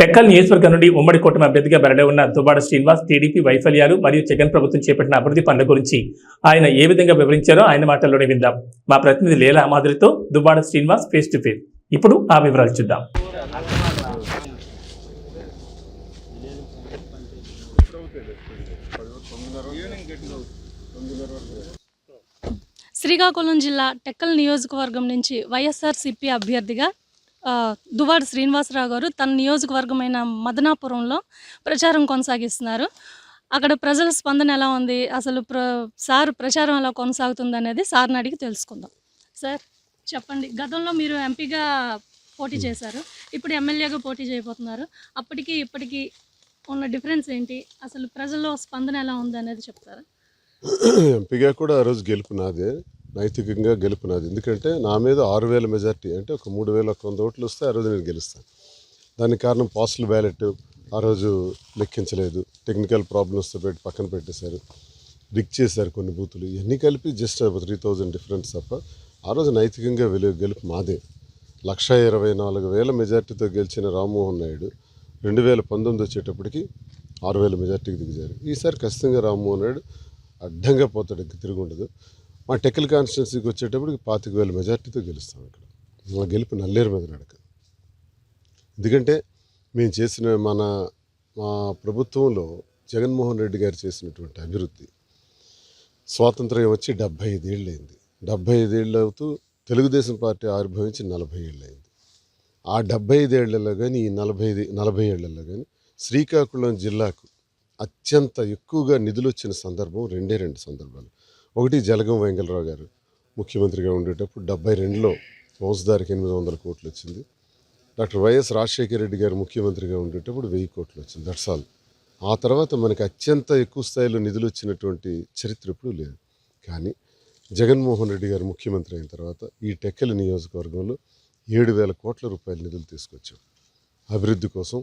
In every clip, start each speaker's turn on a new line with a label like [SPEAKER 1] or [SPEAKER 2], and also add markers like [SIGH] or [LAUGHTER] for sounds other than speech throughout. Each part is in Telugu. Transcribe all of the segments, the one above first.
[SPEAKER 1] టెక్కల్ నియోజకవర్గం నుండి ఉమ్మడి కూటమి అభ్యర్థిగా బరిలో ఉన్న దుబాడ శ్రీనివాస్ టీడీపీ వైఫల్యాలు మరియు జగన్ ప్రభుత్వం చేపట్టిన అభివృద్ధి పనుల గురించి ఆయన ఏ విధంగా వివరించారో ఆయన మాటల్లోనే విందాం. మా ప్రతినిధి Leela మాదిరితో Dubada Srinivas face to face ఇప్పుడు ఆ వివరాలు చూద్దాం.
[SPEAKER 2] శ్రీకాకుళం జిల్లా టెక్కల్ నియోజకవర్గం నుంచి వైఎస్ఆర్సిపి అభ్యర్థిగా దువాడ శ్రీనివాసరావు గారు తన నియోజకవర్గమైన మదనాపురంలో ప్రచారం కొనసాగిస్తున్నారు. అక్కడ ప్రజల స్పందన ఎలా ఉంది? అసలు ప్ర సార్ ప్రచారం ఎలా కొనసాగుతుంది అనేది సార్ని అడిగి తెలుసుకుందాం. సార్ చెప్పండి. గతంలో మీరు ఎంపీగా పోటీ చేశారు. ఇప్పుడు ఎమ్మెల్యేగా పోటీ చేయబోతున్నారు. అప్పటికి ఇప్పటికి ఉన్న డిఫరెన్స్ ఏంటి? అసలు ప్రజల్లో స్పందన ఎలా ఉంది అనేది చెప్తారా?
[SPEAKER 3] ఎంపీగా కూడా ఆ రోజు గెలుపు నాదే. నైతికంగా గెలుపు నాది. ఎందుకంటే నా మీద ఆరు వేల మెజార్టీ అంటే ఒక మూడు వేల ఒక వంద ఓట్లు వస్తే ఆ రోజు నేను గెలుస్తాను. దానికి కారణం పోస్టల్ బ్యాలెట్ ఆ రోజు లెక్కించలేదు. టెక్నికల్ ప్రాబ్లమ్స్తో పెట్టి పక్కన పెట్టేశారు. రిక్ చేశారు కొన్ని బూతులు. ఇవన్నీ కలిపి జస్ట్ త్రీ థౌజండ్ డిఫరెన్స్ తప్ప ఆ రోజు నైతికంగా వెలు గెలుపు మాదే. లక్ష ఇరవై నాలుగు వేల మెజార్టీతో గెలిచిన రామ్మోహన్ నాయుడు రెండు వేల పంతొమ్మిది వచ్చేటప్పటికి ఆరు వేల మెజార్టీకి దిగజారు. ఈసారి ఖచ్చితంగా రామ్మోహన్ నాయుడు అడ్డంగా పోతాడు ఇంక తిరుగుండదు మా టెక్కల్ కాన్స్టిట్యున్సీకి వచ్చేటప్పటికి పాతిక వేల మెజార్టీతో గెలుస్తాం ఇక్కడ. మా గెలుపు నల్లేరు మీద నడక. ఎందుకంటే మేము చేసిన మన మా ప్రభుత్వంలో జగన్మోహన్ రెడ్డి గారు చేసినటువంటి అభివృద్ధి స్వాతంత్ర్యం వచ్చి డెబ్భై ఐదేళ్ళు అయింది డెబ్భై ఐదేళ్ళు అవుతూ తెలుగుదేశం పార్టీ ఆవిర్భవించి నలభై ఏళ్ళు అయింది ఆ డెబ్భై ఐదేళ్ళలో కానీ ఈ నలభై ఐదు నలభై ఏళ్ళలో కానీ శ్రీకాకుళం జిల్లాకు అత్యంత ఎక్కువగా నిధులు వచ్చిన సందర్భం రెండే రెండు సందర్భాలు. ఒకటి జలగం వెంకలరావు గారు ముఖ్యమంత్రిగా ఉండేటప్పుడు డెబ్బై రెండులో ఫౌజ్దారికి ఎనిమిది వందల కోట్లు వచ్చింది. డాక్టర్ వైఎస్ రాజశేఖర రెడ్డి గారు ముఖ్యమంత్రిగా ఉండేటప్పుడు వెయ్యి కోట్లు వచ్చింది. దట్స్ ఆల్ ఆ తర్వాత మనకి అత్యంత ఎక్కువ స్థాయిలో నిధులు వచ్చినటువంటి చరిత్ర ఎప్పుడూ లేదు. కానీ జగన్మోహన్ రెడ్డి గారు ముఖ్యమంత్రి అయిన తర్వాత ఈ టెక్కలి నియోజకవర్గంలో ఏడు వేల కోట్ల రూపాయల నిధులు తీసుకొచ్చాం. అభివృద్ధి కోసం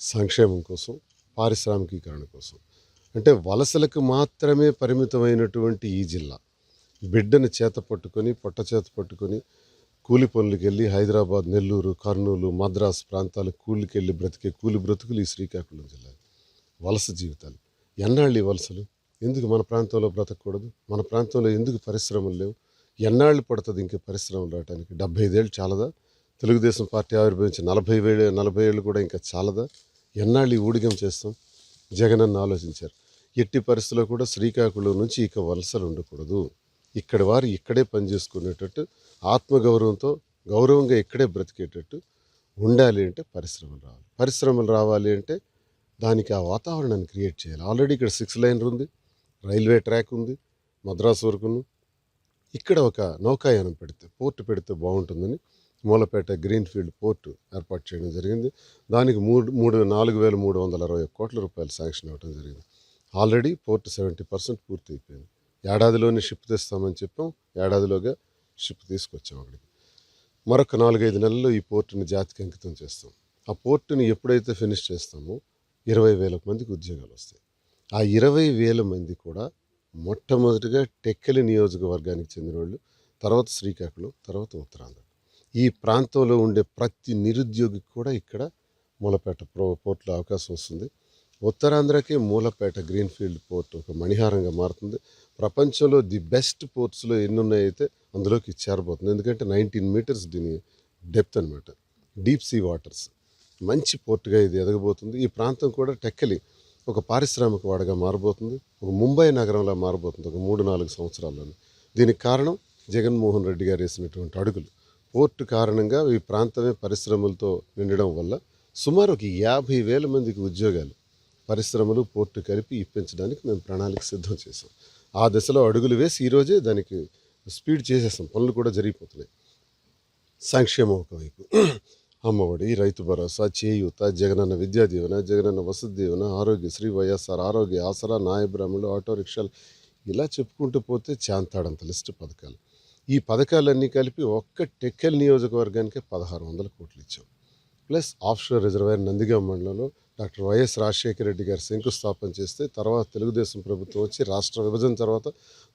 [SPEAKER 3] సంక్షేమం కోసం పారిశ్రామికీకరణ కోసం. అంటే వలసలకు మాత్రమే పరిమితమైనటువంటి ఈ జిల్లా. బిడ్డను చేత పట్టుకొని పొట్ట చేత పట్టుకొని కూలి పనులకు వెళ్ళి హైదరాబాద్ నెల్లూరు కర్నూలు మద్రాసు ప్రాంతాలకు కూలికి వెళ్ళి బ్రతికే కూలి బ్రతుకులు ఈ శ్రీకాకుళం జిల్లా వలస జీవితాలు. ఎన్నాళ్ళు ఈ వలసలు? ఎందుకు మన ప్రాంతంలో బ్రతకూడదు? మన ప్రాంతంలో ఎందుకు పరిశ్రమలు లేవు? ఎన్నాళ్ళు పడుతుంది ఇంకా పరిశ్రమలు రావడానికి డెబ్బై ఐదేళ్ళు చాలదా? తెలుగుదేశం పార్టీ ఆవిర్భవించి నలభై వేలు నలభై ఏళ్ళు కూడా ఇంకా చాలదా? ఎన్నాళ్ళు ఈ ఊడిగం చేస్తాం? జగన్ అన్న ఆలోచించారు. ఎట్టి పరిస్థితుల్లో కూడా శ్రీకాకుళం నుంచి ఇక వలసలు ఉండకూడదు. ఇక్కడ వారు ఇక్కడే పనిచేసుకునేటట్టు ఆత్మగౌరవంతో గౌరవంగా ఇక్కడే బ్రతికేటట్టు ఉండాలి అంటే పరిశ్రమలు రావాలి. పరిశ్రమలు రావాలి అంటే దానికి ఆ వాతావరణాన్ని క్రియేట్ చేయాలి. ఆల్రెడీ ఇక్కడ సిక్స్ లైన్ ఉంది రైల్వే ట్రాక్ ఉంది మద్రాసు వరకును ఇక్కడ ఒక నౌకాయానం పెడితే పోర్టు పెడితే బాగుంటుందని మూలపేట గ్రీన్ ఫీల్డ్ పోర్టు ఏర్పాటు చేయడం జరిగింది. దానికి మూడు మూడు నాలుగు వేల మూడు వందల అరవై కోట్ల రూపాయలు శాంక్షన్ అవ్వడం జరిగింది. ఆల్రెడీ పోర్ట్ సెవెంటీ పర్సెంట్ పూర్తి అయిపోయింది ఏడాదిలోనే షిప్ తెస్తామని చెప్పాం. ఏడాదిలోగా షిప్ తీసుకొచ్చాం అక్కడికి. మరొక నాలుగైదు నెలల్లో ఈ పోర్టుని జాతికి అంకితం చేస్తాం. ఆ పోర్టుని ఎప్పుడైతే ఫినిష్ చేస్తామో ఇరవై వేల మందికి ఉద్యోగాలు వస్తాయి. ఆ ఇరవై వేల మంది కూడా మొట్టమొదటిగా టెక్కలి నియోజకవర్గానికి చెందిన వాళ్ళు తర్వాత శ్రీకాకుళం తర్వాత ఉత్తరాంధ్ర. ఈ ప్రాంతంలో ఉండే ప్రతి నిరుద్యోగికి కూడా ఇక్కడ మూలపేట ప్రో పోర్టులో అవకాశం వస్తుంది. ఉత్తరాంధ్రకే మూలపేట గ్రీన్ఫీల్డ్ పోర్ట్ ఒక మణిహారంగా మారుతుంది. ప్రపంచంలో ది బెస్ట్ పోర్ట్స్లో ఎన్ని ఉన్నాయైతే అందులోకి చేరబోతుంది. ఎందుకంటే నైన్టీన్ మీటర్స్ దీని డెప్త్ అనమాట డీప్ సీ వాటర్స్. మంచి పోర్టుగా ఇది ఎదగబోతుంది. ఈ ప్రాంతం కూడా టెక్కలి ఒక పారిశ్రామిక వాడగా మారబోతుంది. ఒక ముంబై నగరంలా మారబోతుంది ఒక మూడు నాలుగు సంవత్సరాల్లోనే. దీనికి కారణం జగన్మోహన్ రెడ్డి గారు వేసినటువంటి అడుగులు. పోర్టు కారణంగా ఈ ప్రాంతమే పరిశ్రమలతో నిండడం వల్ల సుమారు ఒక యాభై వేల మందికి ఉద్యోగాలు పరిశ్రమలు పోర్టు కలిపి ఇప్పించడానికి మేము ప్రణాళిక సిద్ధం చేసాం ఆ దశలో అడుగులు వేసి ఈరోజే దానికి స్పీడ్ చేసేసాం పనులు కూడా జరిగిపోతున్నాయి. సంక్షేమం ఒకవైపు. అమ్మఒడి రైతు భరోసా చేయూత జగనన్న విద్యా దీవెన జగనన్న వసతి దీవెన ఆరోగ్యశ్రీ వైఎస్ఆర్ ఆరోగ్య ఆసరా నాయబ్రాహ్మణులు ఆటో రిక్షాలు ఇలా చెప్పుకుంటూ పోతే చాంతాడంత లిస్టు పథకాలు. ఈ పథకాలన్నీ కలిపి ఒక్క టెక్కల్ నియోజకవర్గానికే పదహారు వందల కోట్లు ఇచ్చాం. ప్లస్ ఆఫ్షోర్ రిజర్వాయర్ నందిగాం మండలంలో డాక్టర్ వైఎస్ రాజశేఖర రెడ్డి గారు శంకుస్థాపన చేస్తే తర్వాత తెలుగుదేశం ప్రభుత్వం వచ్చి రాష్ట్ర విభజన తర్వాత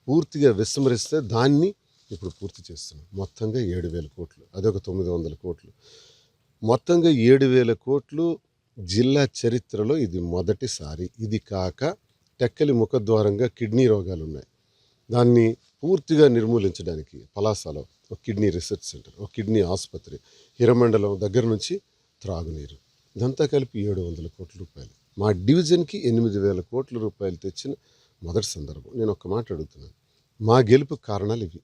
[SPEAKER 3] పూర్తిగా విస్మరిస్తే దాన్ని ఇప్పుడు పూర్తి చేస్తున్నాం. మొత్తంగా ఏడు వేల కోట్లు అదొక తొమ్మిది వందల కోట్లు. మొత్తంగా ఏడు వేల కోట్లు జిల్లా చరిత్రలో ఇది మొదటిసారి. ఇది కాక టెక్కలి ముఖద్వారంగా కిడ్నీ రోగాలు ఉన్నాయి దాన్ని పూర్తిగా నిర్మూలించడానికి పలాసలో ఒక కిడ్నీ రీసెర్చ్ సెంటర్ ఒక కిడ్నీ ఆసుపత్రి హిరమండలం దగ్గర నుంచి త్రాగునీరు. ఇదంతా కలిపి ఏడు వందల కోట్ల రూపాయలు. మా డివిజన్కి ఎనిమిది వేల కోట్ల రూపాయలు తెచ్చిన మొదటి సందర్భం. నేను ఒక మాట అడుగుతున్నాను. మా గెలుపు కారణాలు ఇవి.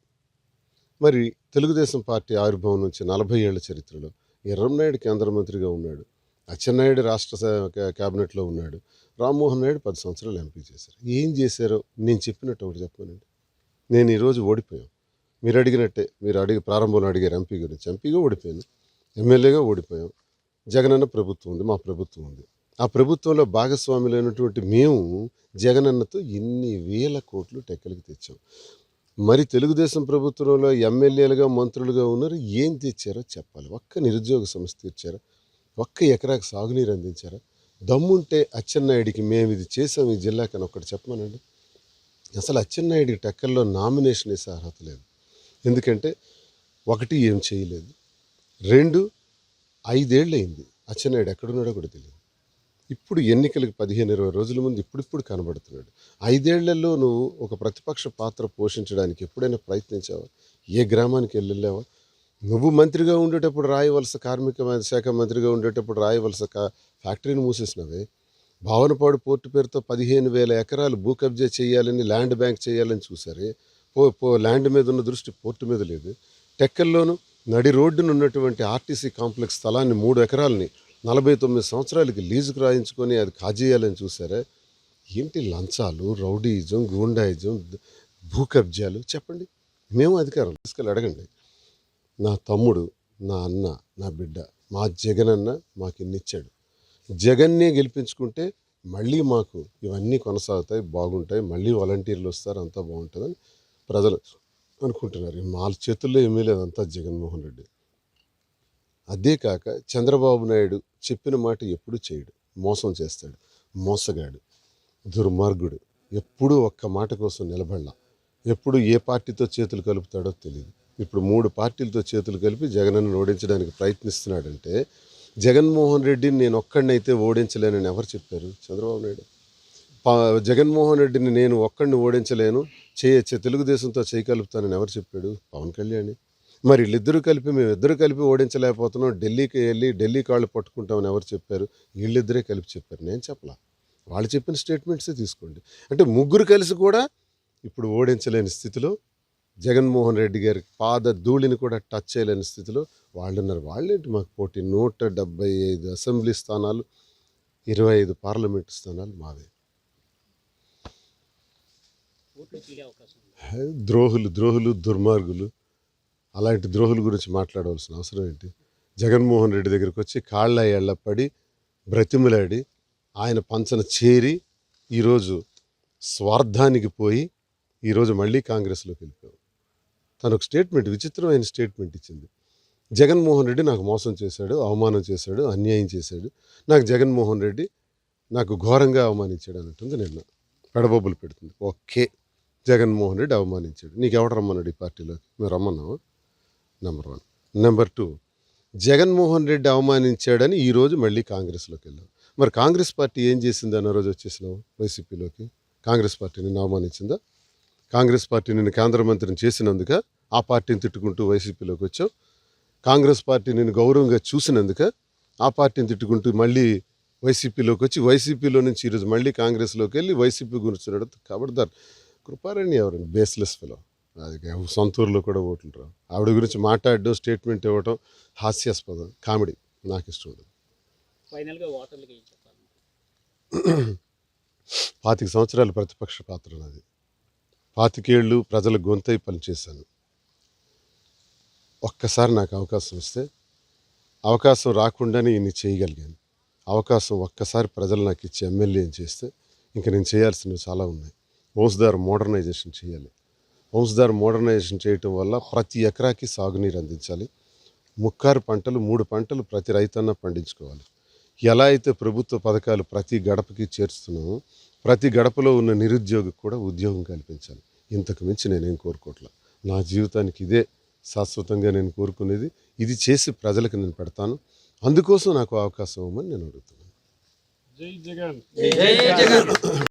[SPEAKER 3] మరి తెలుగుదేశం పార్టీ ఆవిర్భావం నుంచి నలభై ఏళ్ళ చరిత్రలో ఎర్రంనాయుడు కేంద్ర మంత్రిగా ఉన్నాడు. అచ్చెన్నాయుడు రాష్ట్ర క్యాబినెట్లో ఉన్నాడు. రామ్మోహన్ నాయుడు పది సంవత్సరాలు ఎంపీ చేశారు. ఏం చేశారో నేను చెప్పినట్టు ఒకటి చెప్పానండి నేను ఈరోజు ఓడిపోయాం. మీరు అడిగినట్టే మీరు అడిగి ప్రారంభంలో అడిగారు ఎంపీ గురించి. ఎంపీగా ఓడిపోయాను. ఎమ్మెల్యేగా ఓడిపోయాం. జగనన్న ప్రభుత్వం ఉంది మా ప్రభుత్వం ఉంది. ఆ ప్రభుత్వంలో భాగస్వాములైనటువంటి మేము జగనన్నతో ఇన్ని వేల కోట్లు టెక్కలకి తెచ్చాం. మరి తెలుగుదేశం ప్రభుత్వంలో ఎమ్మెల్యేలుగా మంత్రులుగా ఉన్నారు. ఏం తెచ్చారో చెప్పాలి. ఒక్క నిరుద్యోగ సమస్య తీర్చారా ఒక్క ఎకరాకు సాగునీరు అందించారా? దమ్ముంటే అచ్చెన్నాయుడికి మేము ఇది చేసాం ఈ జిల్లాకని ఒక్కటి చెప్పమనండి. అసలు అచ్చెన్నాయుడికి టెక్కల్లో నామినేషన్ వేసే అర్హత లేదు. ఎందుకంటే ఒకటి ఏం చేయలేదు. రెండు ఐదేళ్ళయింది. అచ్చెన్నాయుడు ఎక్కడున్నాడో కూడా తెలియదు ఇప్పుడు ఎన్నికలకు పదిహేను ఇరవై రోజుల ముందు ఇప్పుడిప్పుడు కనబడుతున్నాడు. ఐదేళ్ళలో నువ్వు ఒక ప్రతిపక్ష పాత్ర పోషించడానికి ఎప్పుడైనా ప్రయత్నించావా? ఏ గ్రామానికి వెళ్ళావా నువ్వు మంత్రిగా ఉండేటప్పుడు రాయవలస కార్మిక శాఖ మంత్రిగా ఉండేటప్పుడు రాయవలస ఫ్యాక్టరీని మూసేసినవే. భావనపాడు పోర్టు పేరుతో పదిహేను వేల ఎకరాలు భూ కబ్జా చేయాలని ల్యాండ్ బ్యాంక్ చేయాలని చూసారే. పో పో ల్యాండ్ మీద ఉన్న దృష్టి పోర్టు మీద లేదు. టెక్కల్లోనూ నడి రోడ్డున ఉన్నటువంటి ఆర్టీసీ కాంప్లెక్స్ స్థలాన్ని మూడు ఎకరాలని నలభై తొమ్మిది సంవత్సరాలకి లీజుకు రాయించుకొని అది కాజేయాలని చూసారే ఏంటి లంచాలు రౌడీయిజం గూండాయిజం భూ కబ్జాలు? చెప్పండి. మేము అధికారం తీసుకెళ్ళి అడగండి. నా తమ్ముడు నా అన్న నా బిడ్డ మా జగన్ అన్న మాకు ఇన్నిచ్చాడు జగన్నే గెలిపించుకుంటే మళ్ళీ మాకు ఇవన్నీ కొనసాగుతాయి బాగుంటాయి మళ్ళీ వాలంటీర్లు వస్తారు అంతా బాగుంటుందని ప్రజలు అనుకుంటున్నారు. మా చేతుల్లో ఏమీ లేదు అంతా జగన్మోహన్ రెడ్డి. అదే కాక చంద్రబాబు నాయుడు చెప్పిన మాట ఎప్పుడు చేయడు. మోసం చేస్తాడు. మోసగాడు. దుర్మార్గుడు. ఎప్పుడూ ఒక్క మాట కోసం నిలబడలా. ఎప్పుడు ఏ పార్టీతో చేతులు కలుపుతాడో తెలియదు ఇప్పుడు మూడు పార్టీలతో చేతులు కలిపి జగన్ను ఓడించడానికి ప్రయత్నిస్తున్నాడంటే జగన్మోహన్ రెడ్డిని నేను ఒక్కడినైతే ఓడించలేనని ఎవరు చెప్పారు? చంద్రబాబు నాయుడు. జగన్మోహన్ రెడ్డిని నేను ఒక్కడిని ఓడించలేను. చేయొచ్చే తెలుగుదేశంతో చేయగలుగుతానని ఎవరు చెప్పాడు? పవన్ కళ్యాణ్. మరి వీళ్ళిద్దరూ కలిపి మేము కలిపి ఓడించలేకపోతున్నాం. ఢిల్లీకి వెళ్ళి ఢిల్లీ కాళ్ళు పట్టుకుంటామని ఎవరు చెప్పారు? వీళ్ళిద్దరే కలిపి చెప్పారు. నేను చెప్పలా. వాళ్ళు చెప్పిన స్టేట్మెంట్సే తీసుకోండి. అంటే ముగ్గురు కలిసి కూడా ఇప్పుడు ఓడించలేని స్థితిలో జగన్మోహన్ రెడ్డి గారి పాద ధూళిని కూడా టచ్ చేయలేని స్థితిలో వాళ్ళు ఉన్నారు. వాళ్ళేంటి మాకు పోటీ? నూట డెబ్బై ఐదు అసెంబ్లీ స్థానాలు ఇరవై ఐదు పార్లమెంటు స్థానాలు మావే. ద్రోహులు ద్రోహులు దుర్మార్గులు అలాంటి ద్రోహుల గురించి మాట్లాడవలసిన అవసరం ఏంటి? జగన్మోహన్ రెడ్డి దగ్గరికి వచ్చి కాళ్ళ ఏళ్ళ పడి బ్రతిమలాడి ఆయన పంచన చేరి ఈరోజు స్వార్థానికి పోయి ఈరోజు మళ్ళీ కాంగ్రెస్లోకి వెళ్ళిపోయాం. తను ఒక స్టేట్మెంట్ విచిత్రమైన స్టేట్మెంట్ ఇచ్చింది. జగన్మోహన్ రెడ్డి నాకు మోసం చేశాడు అవమానం చేశాడు అన్యాయం చేశాడు. నాకు జగన్మోహన్ రెడ్డి నాకు ఘోరంగా అవమానించాడు అన్నట్టుంది నిన్న. పెడబొబ్బులు పెడుతుంది. ఓకే. జగన్మోహన్ రెడ్డి అవమానించాడు. నీకు ఎవడు రమ్మన్నాడు ఈ పార్టీలోకి? మేము రమ్మన్నావా number one. Number two Jaganmohan Reddy అవమానించాడని ఈరోజు మళ్ళీ కాంగ్రెస్లోకి వెళ్ళావు మరి కాంగ్రెస్ పార్టీ ఏం చేసింది అన్న రోజు వచ్చేసినావు వైసీపీలోకి? కాంగ్రెస్ పార్టీ నిన్ను అవమానించిందా? కాంగ్రెస్ పార్టీ నిన్ను కేంద్ర మంత్రిని చేసినందుక ఆ పార్టీని తిట్టుకుంటూ వైసీపీలోకి వచ్చావు? కాంగ్రెస్ పార్టీ నిన్ను గౌరవంగా చూసినందుక ఆ పార్టీని తిట్టుకుంటూ మళ్ళీ వైసీపీలోకి వచ్చి వైసీపీలో నుంచి ఈరోజు మళ్ళీ కాంగ్రెస్లోకి వెళ్ళి వైసీపీ గురించి కబడ్దార్. కృపారాణి ఎవరండి? బేస్లెస్ ఫెలో అది సొంత ఊర్లో కూడా ఓట్లు రావు ఆవిడ గురించి మాట్లాడడం స్టేట్మెంట్ ఇవ్వడం హాస్యాస్పదం కామెడీ నాకు ఇష్టం [CLEARS THROAT] పాతిక సంవత్సరాల ప్రతిపక్ష పాత్ర నాది. పాతికేళ్ళు ప్రజల గొంతై పనిచేశాను. ఒక్కసారి నాకు అవకాశం ఇస్తే అవకాశం రాకుండానే ఇన్ని చేయగలిగాను. అవకాశం ఒక్కసారి ప్రజలు నాకు ఇచ్చి ఎమ్మెల్యేని చేస్తే ఇంకా నేను చేయాల్సినవి చాలా ఉన్నాయి. వంశధార మోడర్నైజేషన్ చేయాలి. వంశధార మోడర్నైజేషన్ చేయటం వల్ల ప్రతి ఎకరాకి సాగునీరు అందించాలి. ముక్కారు పంటలు మూడు పంటలు ప్రతి రైతన్న పండించుకోవాలి. ఎలా అయితే ప్రభుత్వ పథకాలు ప్రతి గడపకి చేర్చుతున్నామో ప్రతి గడపలో ఉన్న నిరుద్యోగికి కూడా ఉద్యోగం కల్పించాలి. ఇంతకు మించి నేనేం కోరుకోవట్లా. నా జీవితానికి ఇదే శాశ్వతంగా నేను కోరుకునేది. ఇది చేసి ప్రజలకు నేను పెడతాను. అందుకోసం నాకు అవకాశం ఇవ్వమని నేను అడుగుతున్నాను.
[SPEAKER 4] జై జగన్.
[SPEAKER 5] జై జగన్.